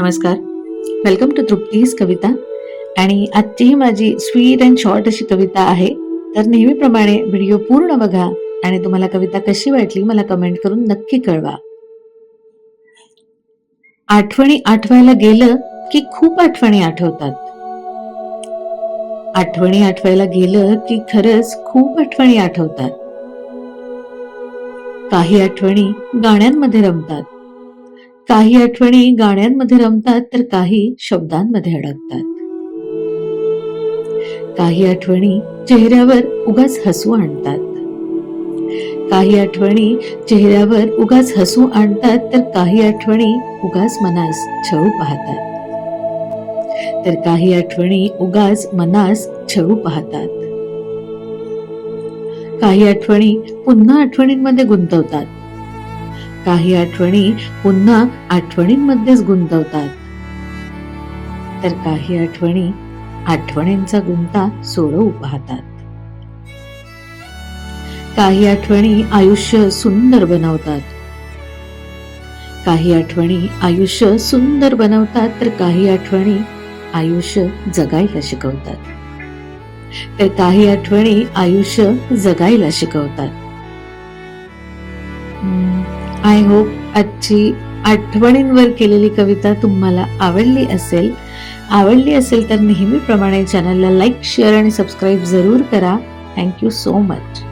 नमस्कार. Welcome to Trupti's कविता आणि आजची ही माझी स्वीट अँड शॉर्ट अशी कविता आहे. तर नेहमीप्रमाणे व्हिडिओ पूर्ण बघा आणि तुम्हाला कविता कशी वाटली मला कमेंट करून नक्की कळवा. आठवणी आठवायला गेलं की खूप आठवणी आठवतात. आठवणी आठवायला गेलं की खरंच खूप आठवणी आठवतात. काही आठवणी गाण्यांमध्ये रमतात. काही आठवणी गाण्यांमध्ये रमतात तर काही शब्दांमध्ये अडकतात. काही आठवणी चेहऱ्यावर उगाच हसू आणतात. काही आठवणी चेहऱ्यावर उगाच हसू आणतात तर काही आठवणी उगाच मनास छळू पाहतात. तर काही आठवणी उगाच मनास छळू पाहतात. काही आठवणी पुन्हा आठवणींमध्ये गुंतवतात. काही आठवणी पुन्हा आठवणींमध्येच गुंतवतात. तर काही आठवणी आठवणींचा गुंता सोडवू पाहतात. काही आठवणी आयुष्य सुंदर बनवतात. काही आठवणी आयुष्य सुंदर बनवतात तर काही आठवणी आयुष्य जगायला शिकवतात. तर काही आठवणी आयुष्य जगायला शिकवतात. आय होप आजची आठवणींवर केलेली कविता तुम्हाला आवडली असेल. आवडली असेल तर नेहमीप्रमाणे चॅनलला लाईक शेअर आणि सबस्क्राईब जरूर करा. Thank you so much